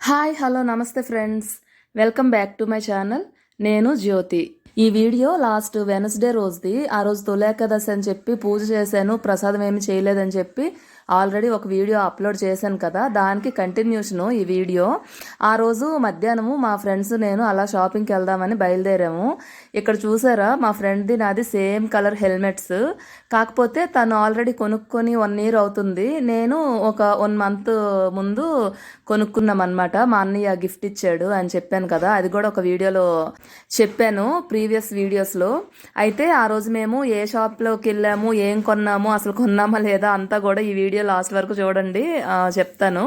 Hi hello నమస్తే friends. Welcome back to my channel. నేను జ్యోతి. ఈ వీడియో లాస్ట్ వెనస్డే రోజుది. ఆ రోజు తొలేకదశి అని చెప్పి పూజ చేశాను ప్రసాదం ఏమి చేయలేదని చెప్పి ఆల్రెడీ ఒక వీడియో అప్లోడ్ చేశాను కదా. దానికి కంటిన్యూషను ఈ వీడియో. ఆ రోజు మధ్యాహ్నము మా ఫ్రెండ్స్ నేను అలా షాపింగ్కి వెళ్దామని బయలుదేరాము. ఇక్కడ చూసారా మా ఫ్రెండ్ది నాది సేమ్ కలర్ హెల్మెట్స్. కాకపోతే తను ఆల్రెడీ కొనుక్కొని వన్ ఇయర్ అవుతుంది. నేను ఒక వన్ మంత్ ముందు కొనుక్కున్నాం అనమాట మా అన్నయ్య గిఫ్ట్ ఇచ్చాడు అని చెప్పాను కదా. అది కూడా ఒక వీడియోలో చెప్పాను ప్రీవియస్ వీడియోస్లో. అయితే ఆ రోజు మేము ఏ షాప్లోకి వెళ్ళాము ఏం కొన్నాము అసలు కొన్నామా లేదా అంతా కూడా ఈ వీడియో లాస్ట్ వరకు చూడండి చెప్తాను.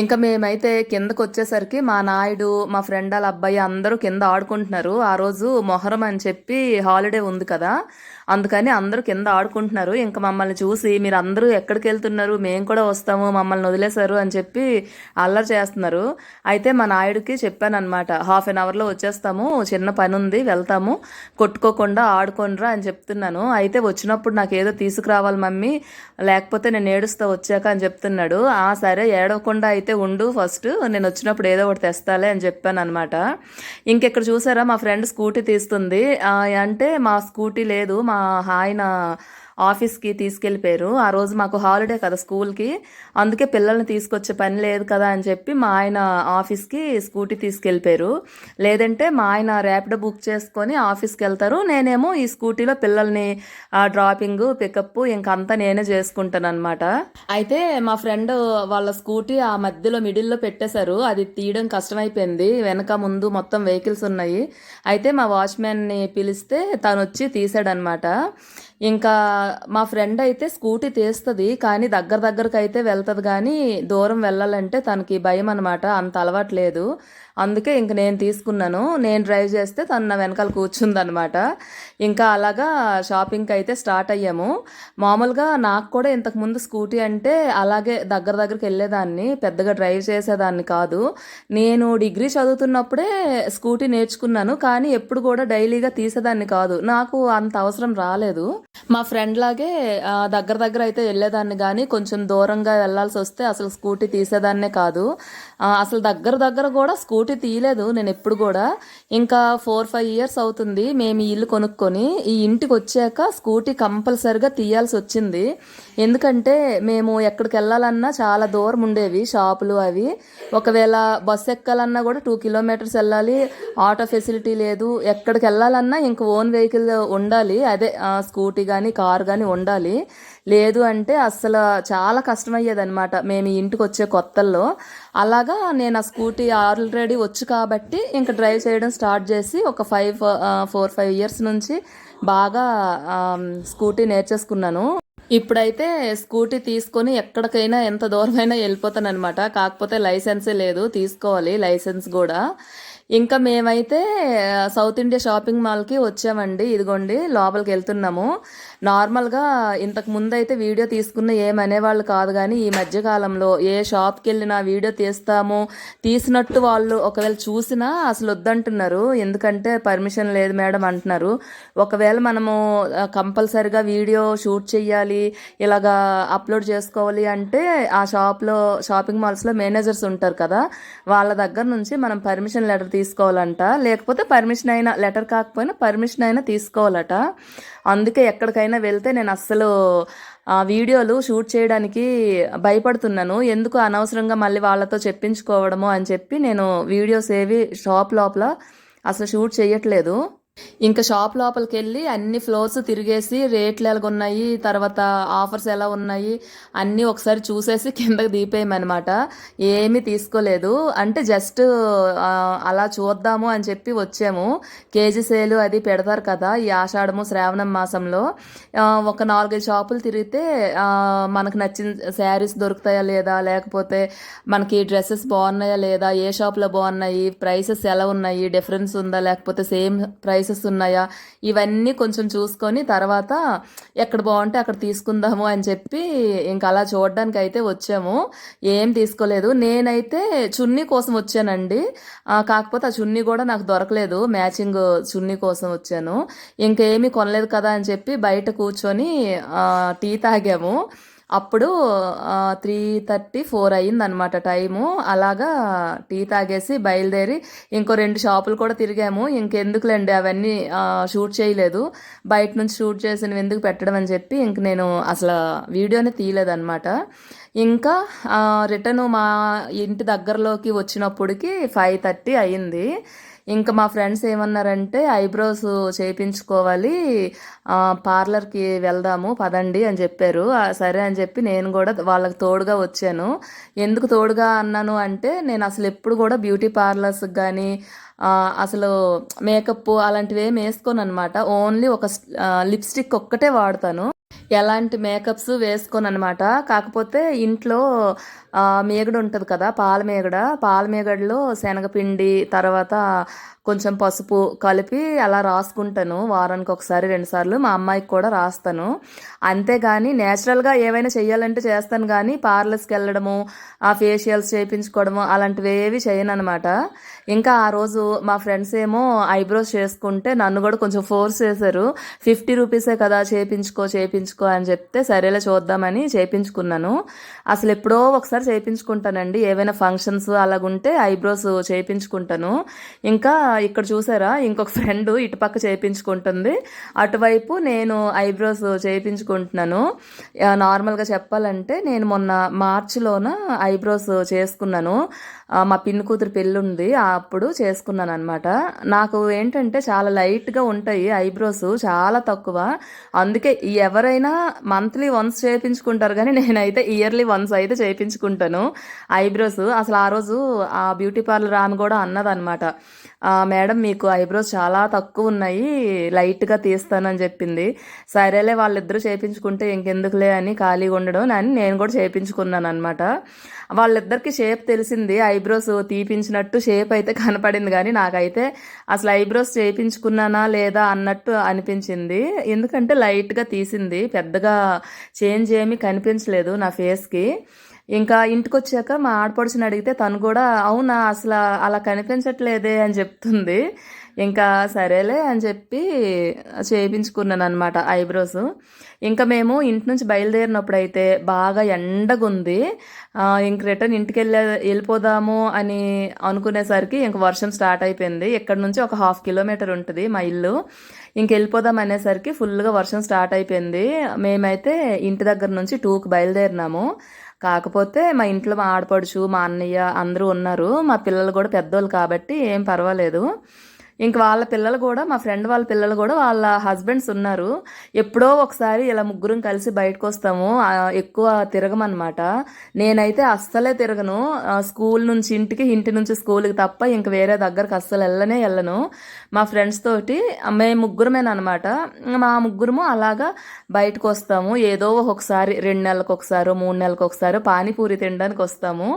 ఇంకా మేమైతే కిందకు వచ్చేసరికి మా నాయుడు మా ఫ్రెండ్ వాళ్ళ అబ్బాయి అందరూ కింద ఆడుకుంటున్నారు. ఆ రోజు మొహరం అని చెప్పి హాలిడే ఉంది కదా. అందుకని అందరూ కింద ఆడుకుంటున్నారు. ఇంకా మమ్మల్ని చూసి మీరు అందరూ ఎక్కడికి వెళ్తున్నారు? మేము కూడా వస్తాము మమ్మల్ని వదిలేశారు అని చెప్పి అల్లరి చేస్తున్నారు. అయితే మా నాయుడికి చెప్పాను అనమాట హాఫ్ అన్ అవర్లో వచ్చేస్తాము చిన్న పని ఉంది వెళ్తాము కొట్టుకోకుండా ఆడుకోనరా అని చెప్తున్నాను. అయితే వచ్చినప్పుడు నాకు ఏదో తీసుకురావాలి మమ్మీ లేకపోతే నేను ఏడుస్తా వచ్చాక అని చెప్తున్నాడు. ఆ సరే ఏడవకుండా అయితే ఉండు ఫస్ట్ నేను వచ్చినప్పుడు ఏదో ఒకటి తెస్తాలే అని చెప్పాను అనమాట ఇంకెక్కడ చూసారా మా ఫ్రెండ్ స్కూటీ తీస్తుంది. అంటే మా స్కూటీ లేదు మా హాయ్ నా ఆఫీస్కి తీసుకెళ్ళిపోయారు. ఆ రోజు మాకు హాలిడే కదా స్కూల్కి. అందుకే పిల్లల్ని తీసుకొచ్చే పని లేదు కదా అని చెప్పి మా ఆయన ఆఫీస్కి స్కూటీ తీసుకెళ్ళిపోయారు. లేదంటే మా ఆయన ర్యాపిడో బుక్ చేసుకొని ఆఫీస్కి వెళ్తారు. నేనేమో ఈ స్కూటీలో పిల్లల్ని డ్రాపింగ్ పికప్ ఇంకంతా నేనే చేసుకుంటాను అనమాట అయితే మా ఫ్రెండ్ వాళ్ళ స్కూటీ ఆ మధ్యలో మిడిల్లో పెట్టేశారు. అది తీయడం కష్టమైపోయింది. వెనక ముందు మొత్తం వెహికల్స్ ఉన్నాయి. అయితే మా వాచ్మెన్ని పిలిస్తే తను వచ్చి తీసాడనమాట ఇంకా మా ఫ్రెండ్ అయితే స్కూటీ తీస్తుంది కానీ దగ్గర దగ్గరకు అయితే వెళ్తుంది కానీ దూరం వెళ్ళాలంటే తనకి భయం అనమాట అంత అలవాటు లేదు. అందుకే ఇంక నేను తీసుకున్నాను. నేను డ్రైవ్ చేస్తే తను నా వెనకాల కూర్చుందనమాట ఇంకా అలాగా షాపింగ్కి అయితే స్టార్ట్ అయ్యాము. మామూలుగా నాకు కూడా ఇంతకుముందు స్కూటీ అంటే అలాగే దగ్గర దగ్గరికి వెళ్ళేదాన్ని పెద్దగా డ్రైవ్ చేసేదాన్ని కాదు. నేను డిగ్రీ చదువుతున్నప్పుడే స్కూటీ నేర్చుకున్నాను కానీ ఎప్పుడు కూడా డైలీగా తీసేదాన్ని కాదు. నాకు అంత అవసరం రాలేదు. మా ఫ్రెండ్ లాగే దగ్గర దగ్గర అయితే వెళ్ళేదాన్ని కానీ కొంచెం దూరంగా వెళ్ళాల్సి వస్తే అసలు స్కూటీ తీసేదాన్నే కాదు. అసలు దగ్గర దగ్గర కూడా స్కూటీ తీయలేదు నేను ఎప్పుడు కూడా. ఇంకా ఫోర్ ఫైవ్ ఇయర్స్ అవుతుంది మేము ఈ ఇల్లు కొనుక్కొని ఈ ఇంటికి వచ్చాక స్కూటీ కంపల్సరిగా తీయాల్సి వచ్చింది. ఎందుకంటే మేము ఎక్కడికి వెళ్ళాలన్నా చాలా దూరం ఉండేవి షాపులు అవి. ఒకవేళ బస్సు ఎక్కాలన్నా కూడా టూ కిలోమీటర్స్ వెళ్ళాలి. ఆటో ఫెసిలిటీ లేదు. ఎక్కడికి వెళ్ళాలన్నా ఇంక ఓన్ వెహికల్ ఉండాలి. అదే స్కూటీ కానీ కార్ కానీ ఉండాలి. లేదు అంటే అసలు చాలా కష్టమయ్యేదనమాట మేము ఇంటికి వచ్చే కొత్తల్లో. అలాగా నేను ఆ స్కూటీ ఆల్రెడీ వచ్చు కాబట్టి ఇంకా డ్రైవ్ చేయడం స్టార్ట్ చేసి ఒక ఫైవ్ ఫోర్ ఫైవ్ ఇయర్స్ నుంచి బాగా స్కూటీ నేర్చేసుకున్నాను. ఇప్పుడైతే స్కూటీ తీసుకొని ఎక్కడికైనా ఎంత దూరమైనా వెళ్ళిపోతాను అనమాట కాకపోతే లైసెన్సే లేదు తీసుకోవాలి లైసెన్స్ కూడా. ఇంకా మేమైతే సౌత్ ఇండియా షాపింగ్ మాల్కి వచ్చామండి. ఇదిగోండి లోపలికి వెళ్తున్నాము. నార్మల్గా ఇంతకు ముందు అయితే వీడియో తీసుకున్న ఏమనేవాళ్ళు కాదు కానీ ఈ మధ్యకాలంలో ఏ షాప్కి వెళ్ళినా వీడియో తీస్తాము. తీసినట్టు వాళ్ళు ఒకవేళ చూసినా అసలు వద్దంటున్నారు. ఎందుకంటే పర్మిషన్ లేదు మేడం అంటున్నారు. ఒకవేళ మనము కంపల్సరిగా వీడియో షూట్ చేయాలి ఇలాగా అప్లోడ్ చేసుకోవాలి అంటే ఆ షాప్లో షాపింగ్ మాల్స్లో మేనేజర్స్ ఉంటారు కదా వాళ్ళ దగ్గర నుంచి మనం పర్మిషన్ లెటర్ తీసుకోవాలంట. లేకపోతే పర్మిషన్ అయినా లెటర్ కాకపోయినా పర్మిషన్ అయినా తీసుకోవాలట. అందుకే ఎక్కడికైనా వెళ్తే నేను అస్సలు ఆ వీడియోలు షూట్ చేయడానికి భయపడుతున్నాను. ఎందుకు అనవసరంగా మళ్ళీ వాళ్ళతో చెప్పించుకోవడము అని చెప్పి నేను వీడియోస్ ఏవి షాప్ లోపల అసలు షూట్ చేయట్లేదు. ఇంకా షాప్ లోపలికి వెళ్ళి అన్ని ఫ్లోర్స్ తిరిగేసి రేట్లు ఎలా ఉన్నాయి తర్వాత ఆఫర్స్ ఎలా ఉన్నాయి అన్నీ ఒకసారి చూసేసి కిందకి దీపేయమన్నమాట. ఏమీ తీసుకోలేదు. అంటే జస్ట్ అలా చూద్దాము అని చెప్పి వచ్చాము. కేజీ సేలు అది పెడతారు కదా ఈ ఆషాఢము శ్రావణం మాసంలో. ఒక నాలుగైదు షాపులు తిరిగితే మనకు నచ్చిన శారీస్ దొరుకుతాయా లేదా? లేకపోతే మనకి డ్రెస్సెస్ బాగున్నాయా లేదా? ఏ షాప్లో బాగున్నాయి? ప్రైసెస్ ఎలా ఉన్నాయి? డిఫరెన్స్ ఉందా? లేకపోతే సేమ్ ప్రైస్ ప్లేసెస్ ఉన్నాయా? ఇవన్నీ కొంచెం చూసుకొని తర్వాత ఎక్కడ బాగుంటే అక్కడ తీసుకుందాము అని చెప్పి ఇంకా అలా చూడడానికి అయితే వచ్చాము. ఏం తీసుకోలేదు. నేనైతే చున్నీ కోసం వచ్చానండి. కాకపోతే ఆ చున్నీ కూడా నాకు దొరకలేదు. మ్యాచింగ్ చున్నీ కోసం వచ్చాను. ఇంకేమీ కొనలేదు కదా అని చెప్పి బయట కూర్చొని టీ తాగాము. అప్పుడు త్రీ థర్టీ ఫోర్ అయ్యిందనమాట టైము. అలాగా టీ తాగేసి బయలుదేరి ఇంకో రెండు షాపులు కూడా తిరిగాము. ఇంకెందుకులేండి అవన్నీ షూట్ చేయలేదు. బయట నుంచి షూట్ చేసినవి ఎందుకు పెట్టడం అని చెప్పి ఇంక నేను అసలు వీడియోనే తీయలేదన్నమాట. ఇంకా రిటర్న్ మా ఇంటి దగ్గరలోకి వచ్చినప్పటికి ఫైవ్ థర్టీ అయ్యింది. ఇంకా మా ఫ్రెండ్స్ ఏమన్నారంటే ఐబ్రోస్ చేయించుకోవాలి పార్లర్కి వెళ్దాము పదండి అని చెప్పారు. సరే అని చెప్పి నేను కూడా వాళ్ళకి తోడుగా వచ్చాను. ఎందుకు తోడుగా అన్నాను అంటే నేను అసలు ఎప్పుడు కూడా బ్యూటీ పార్లర్స్కి కానీ అసలు మేకప్ అలాంటివి ఏమి వేసుకోను అనమాట ఓన్లీ ఒక లిప్స్టిక్ ఒక్కటే వాడతాను. ఎలాంటి మేకప్స్ వేసుకోను అనమాట కాకపోతే ఇంట్లో మేగడ ఉంటుంది కదా పాల మేగడ. పాల మేగడలో శనగపిండి తర్వాత కొంచెం పసుపు కలిపి అలా రాసుకుంటాను. వారానికి ఒకసారి రెండుసార్లు. మా అమ్మాయికి కూడా రాస్తాను. అంతేగాని నేచురల్గా ఏవైనా చేయాలంటే చేస్తాను కానీ పార్లర్స్కి వెళ్ళడము ఆ ఫేషియల్స్ చేయించుకోవడము అలాంటివి ఏవి చేయను అనమాట ఇంకా ఆ రోజు మా ఫ్రెండ్స్ ఏమో ఐబ్రోస్ చేసుకుంటే నన్ను కూడా కొంచెం ఫోర్స్ చేశారు. ఫిఫ్టీ రూపీసే కదా చేయించుకో చేయించుకో చేయించుకో అని చెప్తే సరేలే చూద్దామని చేయించుకున్నాను. అసలు ఎప్పుడో ఒకసారి చేయించుకుంటానండి. ఏవైనా ఫంక్షన్స్ అలాగుంటే ఐబ్రోస్ చేయించుకుంటాను. ఇంకా ఇక్కడ చూసారా ఇంకొక ఫ్రెండ్ ఇటుపక్క చేయించుకుంటుంది. అటువైపు నేను ఐబ్రోస్ చేయించుకుంటున్నాను. నార్మల్గా చెప్పాలంటే నేను మొన్న మార్చిలోన ఐబ్రోస్ చేసుకున్నాను. మా పిన్ని కూతురు పెళ్ళి ఉంది అప్పుడు చేసుకున్నాను అనమాట నాకు ఏంటంటే చాలా లైట్గా ఉంటాయి ఐబ్రోస్ చాలా తక్కువ. అందుకే ఎవరైనా మంత్లీ వన్స్ చేయించుకుంటారు కానీ నేనైతే ఇయర్లీ వన్స్ అయితే చేయించుకుంటాను ఐబ్రోస్. అసలు ఆ రోజు ఆ బ్యూటీ పార్లర్ ఆమె కూడా అన్నదనమాట మేడం మీకు ఐబ్రోస్ చాలా తక్కువ ఉన్నాయి లైట్గా తీస్తానని చెప్పింది. సరేలే వాళ్ళిద్దరూ చేయించుకుంటే ఇంకెందుకులే అని ఖాళీగా ఉండడం అని నేను కూడా చేయించుకున్నాను అనమాట వాళ్ళిద్దరికి షేప్ తెలిసింది. ఐబ్రోస్ తీపించినట్టు షేప్ అయితే కనపడింది కానీ నాకైతే అసలు ఐబ్రోస్ చేయించుకున్నానా లేదా అన్నట్టు అనిపించింది. ఎందుకంటే లైట్గా తీసింది. పెద్దగా చేంజ్ ఏమీ కనిపించలేదు నా ఫేస్కి. ఇంకా ఇంటికి వచ్చాక మా ఆడపడుచుని అడిగితే తను కూడా అవునా అసలు అలా కనిపించట్లేదే అని చెప్తుంది. ఇంకా సరేలే అని చెప్పి చేయించుకున్నాను అనమాట ఐబ్రోస్. ఇంకా మేము ఇంటి నుంచి బయలుదేరినప్పుడు అయితే బాగా ఎండగుంది. ఇంక రిటర్న్ ఇంటికి వెళ్ళే వెళ్ళిపోదాము అని అనుకునేసరికి ఇంక వర్షం స్టార్ట్ అయిపోయింది. ఇక్కడ నుంచి ఒక హాఫ్ కిలోమీటర్ ఉంటుంది మా ఇల్లు. ఇంక వెళ్ళిపోదాం అనేసరికి ఫుల్గా వర్షం స్టార్ట్ అయిపోయింది. మేమైతే ఇంటి దగ్గర నుంచి టూకి బయలుదేరినాము. కాకపోతే మా ఇంట్లో మా ఆడపడుచు మా అన్నయ్య అందరూ ఉన్నారు. మా పిల్లలు కూడా పెద్దోళ్ళు కాబట్టి ఏం పర్వాలేదు. ఇంక వాళ్ళ పిల్లలు కూడా మా ఫ్రెండ్ వాళ్ళ పిల్లలు కూడా వాళ్ళ హస్బెండ్స్ ఉన్నారు. ఎప్పుడో ఒకసారి ఇలా ముగ్గురం కలిసి బయటకు వస్తాము ఎక్కువ తిరగమన్నమాట. నేనైతే అస్సలే తిరగను. స్కూల్ నుంచి ఇంటికి ఇంటి నుంచి స్కూల్కి తప్ప ఇంక వేరే దగ్గరకు అస్సలు వెళ్ళనే వెళ్ళను. మా ఫ్రెండ్స్ తోటి మేము ముగ్గురమేనమాట మా ముగ్గురము అలాగా బయటకు వస్తాము ఏదో ఒకసారి రెండు నెలలకు ఒకసారి మూడు నెలలకు ఒకసారి పానీపూరి తినడానికి వస్తాము.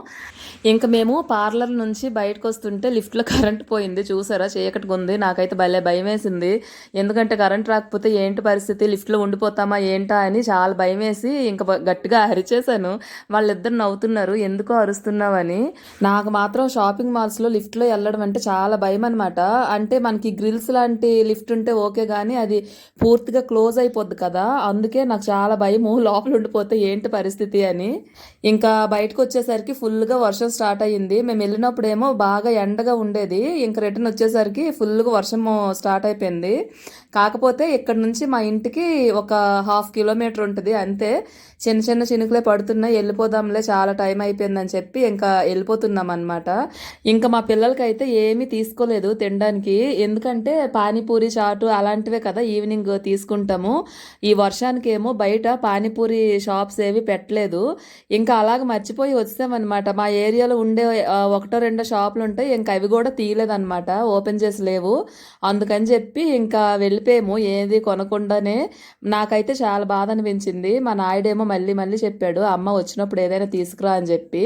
ఇంకా మేము పార్లర్ నుంచి బయటకు వస్తుంటే లిఫ్ట్లో కరెంట్ పోయింది. చూసారా? చీకటి ఉంది నాకైతే భలే భయం వేసింది ఎందుకంటే కరెంట్ రాకపోతే ఏంటి పరిస్థితి? లిఫ్ట్లో ఉండిపోతామా ఏంటా అని చాలా భయం వేసి ఇంకా గట్టిగా అరిచేశాను. వాళ్ళిద్దరు నవ్వుతున్నారు. ఎందుకో అరుస్తున్నామని నాకు మాత్రం షాపింగ్ మాల్స్లో లిఫ్ట్లో వెళ్ళడం అంటే చాలా భయం అనమాట అంటే మనకి గ్రిల్స్ లాంటి లిఫ్ట్ ఉంటే ఓకే కానీ అది పూర్తిగా క్లోజ్ అయిపోద్ది కదా. అందుకే నాకు చాలా భయము లోపల ఉండిపోతే ఏంటి పరిస్థితి అని. ఇంకా బయటకు వచ్చేసరికి ఫుల్గా వర్షం స్టార్ట్ అయ్యింది. మేము వెళ్ళినప్పుడేమో బాగా ఎండగా ఉండేది. ఇంకా రిటర్న్ వచ్చేసరికి ఫుల్ ఫుల్గా వర్షం స్టార్ట్ అయిపోయింది. కాకపోతే ఇక్కడ నుంచి మా ఇంటికి ఒక హాఫ్ కిలోమీటర్ ఉంటుంది అంతే. చిన్న చిన్న చినుకులే పడుతున్నాయి వెళ్ళిపోదాంలే చాలా టైం అయిపోయిందని చెప్పి ఇంకా వెళ్ళిపోతున్నాం అనమాట ఇంకా మా పిల్లలకైతే ఏమీ తీసుకోలేదు తినడానికి. ఎందుకంటే పానీపూరి చాటు అలాంటివే కదా ఈవినింగ్ తీసుకుంటాము. ఈ వర్షానికి ఏమో బయట పానీపూరి షాప్స్ ఏవి పెట్టలేదు. ఇంకా అలాగ మర్చిపోయి వచ్చామన్నమాట. మా ఏరియాలో ఉండే ఒకటో రెండో షాపులు ఉంటాయి ఇంకా అవి కూడా తీయలేదన్నమాట. ఓపెన్ చేసి లేవు. అందుకని చెప్పి ఇంకా వెళ్ళి వెళ్ళిపోయాము. ఏది కొనకుండానే నాకైతే చాలా బాధ అనిపించింది. మా నాయుడేమో మళ్ళీ మళ్ళీ చెప్పాడు అమ్మ వచ్చినప్పుడు ఏదైనా తీసుకురా అని చెప్పి.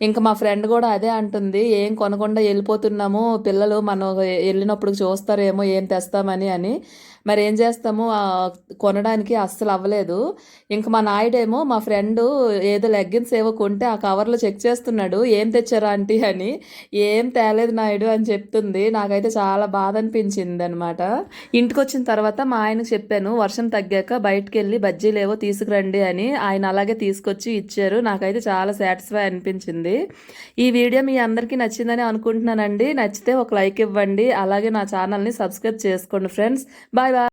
ఇంకా మా ఫ్రెండ్ కూడా అదే అంటుంది ఏం కొనకుండా వెళ్ళిపోతున్నాము పిల్లలు మనం వెళ్ళినప్పుడు చూస్తారేమో ఏం తెస్తామని అని. మరి ఏం చేస్తాము కొనడానికి అస్సలు అవ్వలేదు. ఇంకా మా నాయుడేమో మా ఫ్రెండ్ ఏదో లెగ్గిన్స్ ఏవో కొంటే ఆ కవర్లో చెక్ చేస్తున్నాడు ఏం తెచ్చారా ఆంటీ అని. ఏం తేలేదు నాయుడు అని చెప్తుంది. నాకైతే చాలా బాధ అనిపించింది అనమాట ఇంటికి వచ్చిన తర్వాత మా ఆయనకు చెప్పాను వర్షం తగ్గాక బయటకు వెళ్ళి బజ్జీలు ఏవో తీసుకురండి అని. ఆయన అలాగే తీసుకొచ్చి ఇచ్చారు. నాకైతే చాలా సాటిస్ఫై అనిపించింది. ఈ వీడియో మీ అందరికీ నచ్చిందని అనుకుంటున్నానండి. నచ్చితే ఒక లైక్ ఇవ్వండి. అలాగే నా ఛానల్ని సబ్స్క్రైబ్ చేసుకోండి ఫ్రెండ్స్. Bye bye.